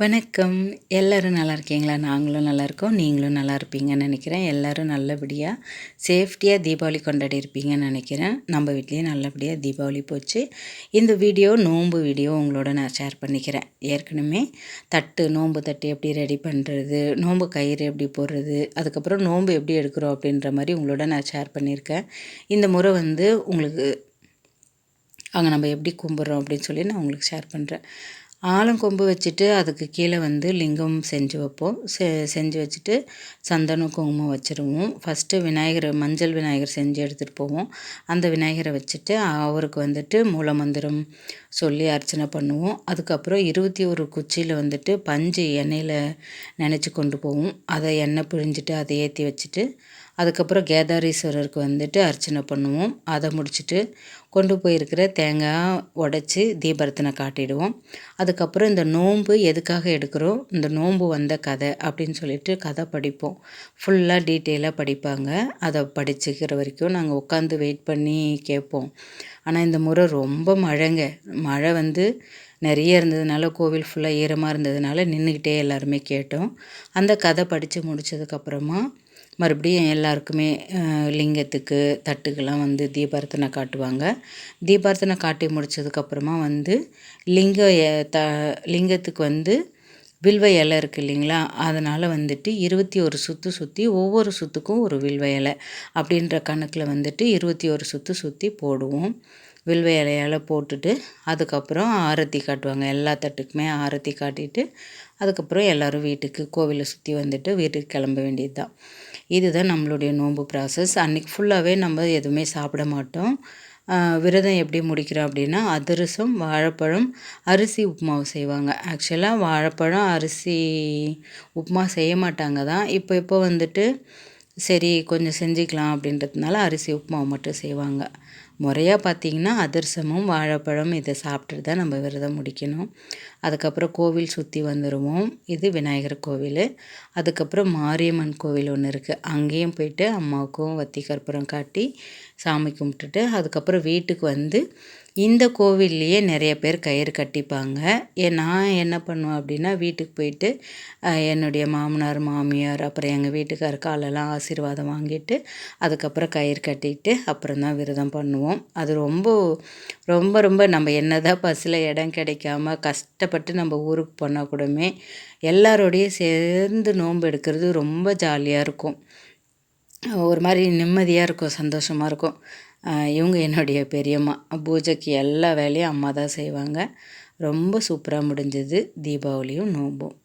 வணக்கம். எல்லோரும் நல்லா இருக்கீங்களா? நாங்களும் நல்லா இருக்கோம். நீங்களும் நல்லா இருப்பீங்கன்னு நினைக்கிறேன். எல்லோரும் நல்லபடியாக சேஃப்டியாக தீபாவளி கொண்டாடி இருப்பீங்கன்னு நினைக்கிறேன். நம்ம வீட்லேயும் நல்லபடியாக தீபாவளி போச்சு. இந்த வீடியோ நோன்பு வீடியோ உங்களோட நான் ஷேர் பண்ணிக்கிறேன். ஏற்கனவே தட்டு நோன்பு தட்டு எப்படி ரெடி பண்ணுறது நோன்பு கயிறு எப்படி போடுறது அதுக்கப்புறம் நோன்பு எப்படி எடுக்கிறோம் அப்படின்ற மாதிரி உங்களோட நான் ஷேர் பண்ணியிருக்கேன். இந்த முறை வந்து உங்களுக்கு அங்கே நம்ம எப்படி கும்பிட்றோம் அப்படின்னு சொல்லி நான் உங்களுக்கு ஷேர் பண்ணுறேன் ஆலங்கொம்பு வச்சுட்டு அதுக்கு கீழே வந்து லிங்கம் செஞ்சு வைப்போம். செ செஞ்சு வச்சுட்டு சந்தனம் குங்குமம் வச்சுருவோம். ஃபஸ்ட்டு விநாயகர் மஞ்சள் விநாயகர் செஞ்சு எடுத்துகிட்டு போவோம். அந்த விநாயகரை வச்சுட்டு அவருக்கு வந்துட்டு மூலமந்திரம் சொல்லி அர்ச்சனை பண்ணுவோம். அதுக்கப்புறம் இருபத்தி ஒரு குச்சியில் வந்துட்டு பஞ்சு எண்ணெயில் நினச்சி கொண்டு போவோம். அதை எண்ணெய் பிழிஞ்சிட்டு அதை ஏற்றி வச்சுட்டு அதுக்கப்புறம் கேதாரீஸ்வரருக்கு வந்துட்டு அர்ச்சனை பண்ணுவோம். அதை முடிச்சுட்டு கொண்டு போயிருக்கிற தேங்காய் உடச்சி தீபரத்தனை காட்டிடுவோம். அதுக்கப்புறம் இந்த நோன்பு எதுக்காக எடுக்கிறோம்? இந்த நோன்பு வந்த கதை அப்படின்னு சொல்லிட்டு கதை படிப்போம். ஃபுல்லாக டீட்டெயிலாக படிப்பாங்க. அதை படிச்சுக்கிற வரைக்கும் நாங்கள் உட்காந்து வெயிட் பண்ணி கேட்போம். ஆனால் இந்த முறை ரொம்ப மழைங்க. மழை வந்து நிறைய இருந்ததுனால கோவில் ஃபுல்லாக ஈரமாக இருந்ததுனால நின்றுக்கிட்டே எல்லாருமே கேட்டோம். அந்த கதை படித்து முடித்ததுக்கப்புறமா மறுபடியும் எல்லாருக்குமே லிங்கத்துக்கு தட்டுக்கெல்லாம் வந்து தீபார்த்தனை காட்டுவாங்க. தீபார்த்தனை காட்டி முடித்ததுக்கப்புறமா வந்து லிங்க த லிங்கத்துக்கு வந்து வில்வ இலை இருக்குது இல்லைங்களா? அதனால் வந்துட்டு இருபத்தி ஒரு சுற்று சுற்றி ஒவ்வொரு சுற்றுக்கும் ஒரு வில்வ இலை அப்படின்ற கணக்கில் வந்துட்டு இருபத்தி ஒரு சுற்று சுற்றி போடுவோம். வில்வ இலையால் போட்டுட்டு அதுக்கப்புறம் ஆரத்தி காட்டுவாங்க. எல்லா தட்டுக்குமே ஆரத்தி காட்டிட்டு அதுக்கப்புறம் எல்லோரும் வீட்டுக்கு கோவிலை சுற்றி வந்துட்டு வீட்டுக்கு கிளம்ப வேண்டியது தான் இதுதான் நம்மளுடைய நோன்பு ப்ராசஸ் அன்றைக்கி ஃபுல்லாகவே நம்ம எதுவுமே சாப்பிட மாட்டோம். விரதம் எப்படி முடிக்கிறோம் அப்படின்னா அதிரசம் வாழைப்பழம் அரிசி உப்புமாவு செய்வாங்க. ஆக்சுவலாக வாழைப்பழம் அரிசி உப்புமா செய்ய மாட்டாங்க தான். இப்போ இப்போ வந்துட்டு சரி கொஞ்சம் செஞ்சுக்கலாம் அப்படின்றதுனால அரிசி உப்புமாவை மட்டும் செய்வாங்க. முறையாக பார்த்திங்கன்னா அதிரசமும் வாழைப்பழம் இதை சாப்பிட்டுட்டு தான் நம்ம விரதம் முடிக்கணும். அதுக்கப்புறம் கோவில் சுற்றி வந்துடுவோம் இது விநாயகர் கோவில். அதுக்கப்புறம் மாரியம்மன் கோவில் ஒன்று இருக்குது அங்கேயும் போயிட்டு அம்மாவுக்கும் வத்தி கற்பூரம் காட்டி சாமி கும்பிட்டுட்டு அதுக்கப்புறம் வீட்டுக்கு வந்து இந்த கோவில்லையே நிறைய பேர் கயிறு கட்டிப்பாங்க. ஏ நான் என்ன பண்ணுவேன் அப்படின்னா வீட்டுக்கு போயிட்டு என்னுடைய மாமனார் மாமியார் அப்புறம் எங்கள் வீட்டுக்கார் காலெல்லாம் ஆசீர்வாதம் வாங்கிட்டு அதுக்கப்புறம் கயிறு கட்டிட்டு அப்புறம் தான் விரதம் பண்ணுவோம். அது ரொம்ப ரொம்ப ரொம்ப நம்ம என்ன தான் பஸ்ஸில் இடம் கிடைக்காம கஷ்டப்பட்டு நம்ம ஊருக்கு போனால் கூடமே எல்லாரோடையும் சேர்ந்து நோன்பு எடுக்கிறது ரொம்ப ஜாலியாக இருக்கும். ஒரு மாதிரி நிம்மதியாக இருக்கும் சந்தோஷமாக இருக்கும். இவங்க என்னுடைய பெரியம்மா. பூஜைக்கு எல்லா வேலையும் அம்மா தான் செய்வாங்க. ரொம்ப சூப்பராக முடிஞ்சது தீபாவளியும் நோம்பும்.